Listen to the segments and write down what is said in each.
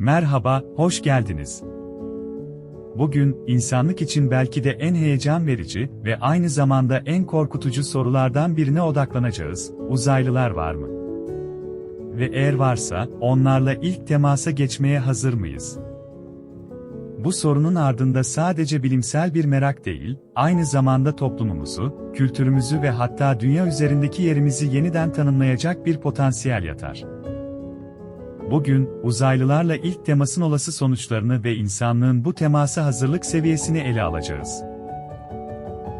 Merhaba, hoş geldiniz. Bugün, insanlık için belki de en heyecan verici ve aynı zamanda en korkutucu sorulardan birine odaklanacağız. Uzaylılar var mı? Ve eğer varsa, onlarla ilk temasa geçmeye hazır mıyız? Bu sorunun ardında sadece bilimsel bir merak değil, aynı zamanda toplumumuzu, kültürümüzü ve hatta dünya üzerindeki yerimizi yeniden tanımlayacak bir potansiyel yatar. Bugün, uzaylılarla ilk temasın olası sonuçlarını ve insanlığın bu temasa hazırlık seviyesini ele alacağız.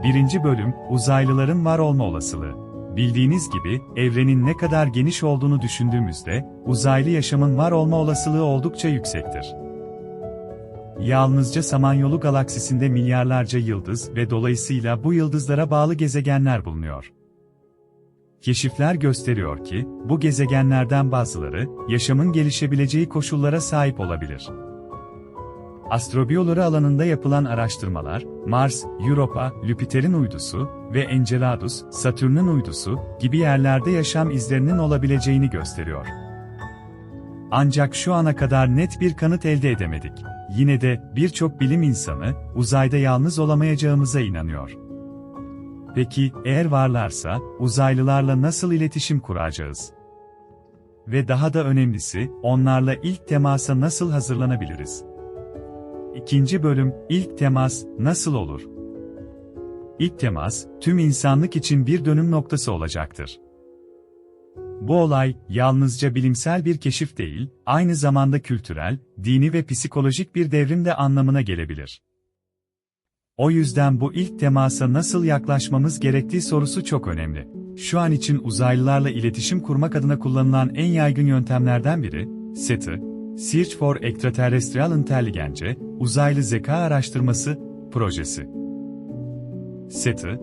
Birinci bölüm, uzaylıların var olma olasılığı. Bildiğiniz gibi, evrenin ne kadar geniş olduğunu düşündüğümüzde, uzaylı yaşamın var olma olasılığı oldukça yüksektir. Yalnızca Samanyolu galaksisinde milyarlarca yıldız ve dolayısıyla bu yıldızlara bağlı gezegenler bulunuyor. Keşifler gösteriyor ki, bu gezegenlerden bazıları, yaşamın gelişebileceği koşullara sahip olabilir. Astrobiyoloji alanında yapılan araştırmalar, Mars, Europa, Jüpiter'in uydusu ve Enceladus, Satürn'ün uydusu gibi yerlerde yaşam izlerinin olabileceğini gösteriyor. Ancak şu ana kadar net bir kanıt elde edemedik. Yine de birçok bilim insanı uzayda yalnız olamayacağımıza inanıyor. Peki, eğer varlarsa, uzaylılarla nasıl iletişim kuracağız? Ve daha da önemlisi, onlarla ilk temasa nasıl hazırlanabiliriz? İkinci bölüm, ilk temas, nasıl olur? İlk temas, tüm insanlık için bir dönüm noktası olacaktır. Bu olay, yalnızca bilimsel bir keşif değil, aynı zamanda kültürel, dini ve psikolojik bir devrim de anlamına gelebilir. O yüzden bu ilk temasa nasıl yaklaşmamız gerektiği sorusu çok önemli. Şu an için uzaylılarla iletişim kurmak adına kullanılan en yaygın yöntemlerden biri, SETI, Search for Extraterrestrial Intelligence, Uzaylı Zeka Araştırması, projesi. SETI,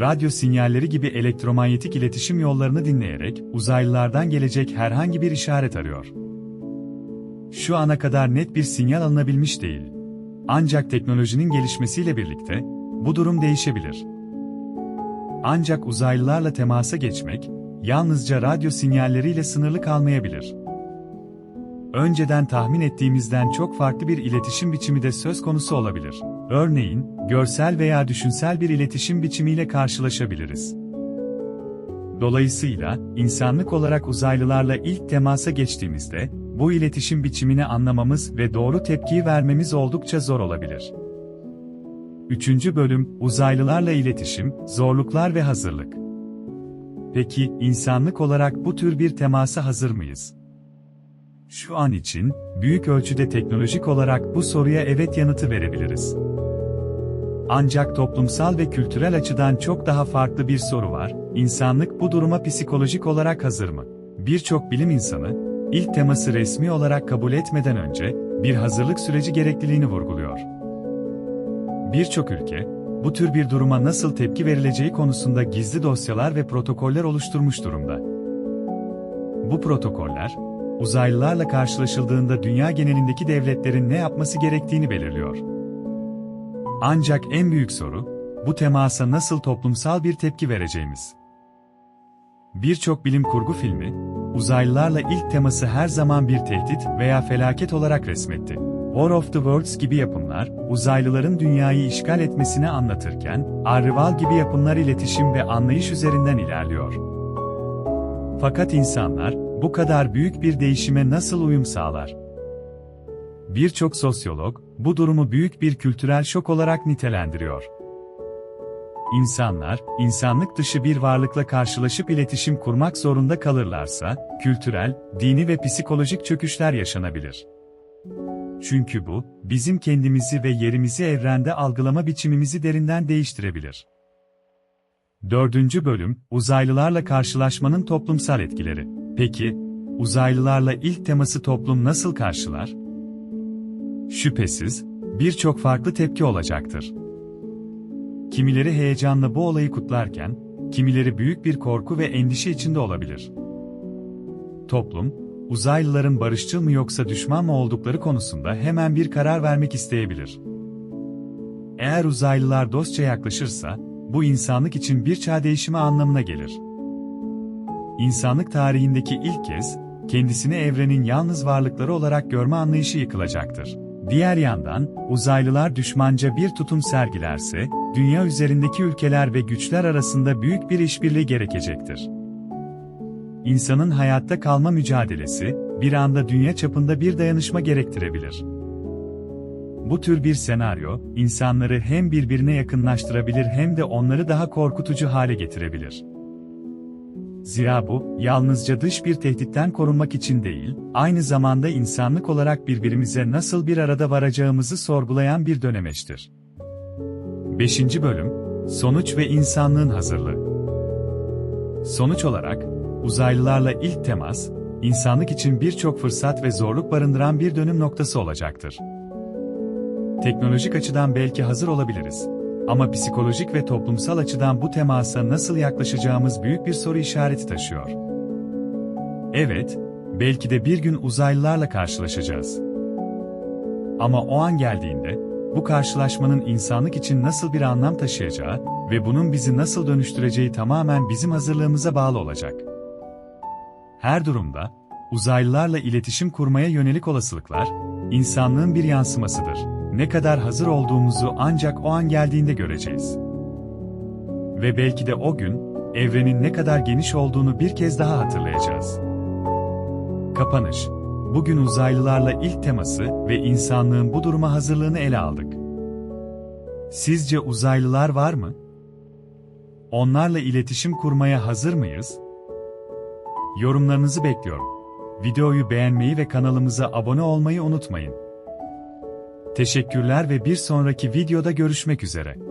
radyo sinyalleri gibi elektromanyetik iletişim yollarını dinleyerek uzaylılardan gelecek herhangi bir işaret arıyor. Şu ana kadar net bir sinyal alınabilmiş değil. Ancak teknolojinin gelişmesiyle birlikte bu durum değişebilir. Ancak uzaylılarla temasa geçmek yalnızca radyo sinyalleriyle sınırlı kalmayabilir. Önceden tahmin ettiğimizden çok farklı bir iletişim biçimi de söz konusu olabilir. Örneğin, görsel veya düşünsel bir iletişim biçimiyle karşılaşabiliriz. Dolayısıyla, insanlık olarak uzaylılarla ilk temasa geçtiğimizde, bu iletişim biçimini anlamamız ve doğru tepkiyi vermemiz oldukça zor olabilir. Üçüncü bölüm, uzaylılarla iletişim, zorluklar ve hazırlık. Peki, insanlık olarak bu tür bir temasa hazır mıyız? Şu an için, büyük ölçüde teknolojik olarak bu soruya evet yanıtı verebiliriz. Ancak toplumsal ve kültürel açıdan çok daha farklı bir soru var, insanlık bu duruma psikolojik olarak hazır mı? Birçok bilim insanı, ilk teması resmi olarak kabul etmeden önce, bir hazırlık süreci gerekliliğini vurguluyor. Birçok ülke, bu tür bir duruma nasıl tepki verileceği konusunda gizli dosyalar ve protokoller oluşturmuş durumda. Bu protokoller, uzaylılarla karşılaşıldığında dünya genelindeki devletlerin ne yapması gerektiğini belirliyor. Ancak en büyük soru, bu temasa nasıl toplumsal bir tepki vereceğimiz. Birçok bilim kurgu filmi, uzaylılarla ilk teması her zaman bir tehdit veya felaket olarak resmetti. War of the Worlds gibi yapımlar, uzaylıların dünyayı işgal etmesini anlatırken, Arrival gibi yapımlar iletişim ve anlayış üzerinden ilerliyor. Fakat insanlar, bu kadar büyük bir değişime nasıl uyum sağlar? Birçok sosyolog, bu durumu büyük bir kültürel şok olarak nitelendiriyor. İnsanlar, insanlık dışı bir varlıkla karşılaşıp iletişim kurmak zorunda kalırlarsa, kültürel, dini ve psikolojik çöküşler yaşanabilir. Çünkü bu, bizim kendimizi ve yerimizi evrende algılama biçimimizi derinden değiştirebilir. Dördüncü bölüm, uzaylılarla karşılaşmanın toplumsal etkileri. Peki, uzaylılarla ilk teması toplum nasıl karşılar? Şüphesiz, birçok farklı tepki olacaktır. Kimileri heyecanla bu olayı kutlarken, kimileri büyük bir korku ve endişe içinde olabilir. Toplum, uzaylıların barışçıl mı yoksa düşman mı oldukları konusunda hemen bir karar vermek isteyebilir. Eğer uzaylılar dostça yaklaşırsa, bu insanlık için bir çağ değişimi anlamına gelir. İnsanlık tarihindeki ilk kez, kendisini evrenin yalnız varlıkları olarak görme anlayışı yıkılacaktır. Diğer yandan, uzaylılar düşmanca bir tutum sergilerse, dünya üzerindeki ülkeler ve güçler arasında büyük bir işbirliği gerekecektir. İnsanın hayatta kalma mücadelesi, bir anda dünya çapında bir dayanışma gerektirebilir. Bu tür bir senaryo, insanları hem birbirine yakınlaştırabilir hem de onları daha korkutucu hale getirebilir. Zira bu, yalnızca dış bir tehditten korunmak için değil, aynı zamanda insanlık olarak birbirimize nasıl bir arada varacağımızı sorgulayan bir dönemeçtir. 5. Bölüm, Sonuç ve İnsanlığın Hazırlığı Sonuç olarak, uzaylılarla ilk temas, insanlık için birçok fırsat ve zorluk barındıran bir dönüm noktası olacaktır. Teknolojik açıdan belki hazır olabiliriz. Ama psikolojik ve toplumsal açıdan bu temasa nasıl yaklaşacağımız büyük bir soru işareti taşıyor. Evet, belki de bir gün uzaylılarla karşılaşacağız. Ama o an geldiğinde, bu karşılaşmanın insanlık için nasıl bir anlam taşıyacağı ve bunun bizi nasıl dönüştüreceği tamamen bizim hazırlığımıza bağlı olacak. Her durumda, uzaylılarla iletişim kurmaya yönelik olasılıklar, insanlığın bir yansımasıdır. Ne kadar hazır olduğumuzu ancak o an geldiğinde göreceğiz. Ve belki de o gün, evrenin ne kadar geniş olduğunu bir kez daha hatırlayacağız. Kapanış Bugün uzaylılarla ilk teması ve insanlığın bu duruma hazırlığını ele aldık. Sizce uzaylılar var mı? Onlarla iletişim kurmaya hazır mıyız? Yorumlarınızı bekliyorum. Videoyu beğenmeyi ve kanalımıza abone olmayı unutmayın. Teşekkürler ve bir sonraki videoda görüşmek üzere.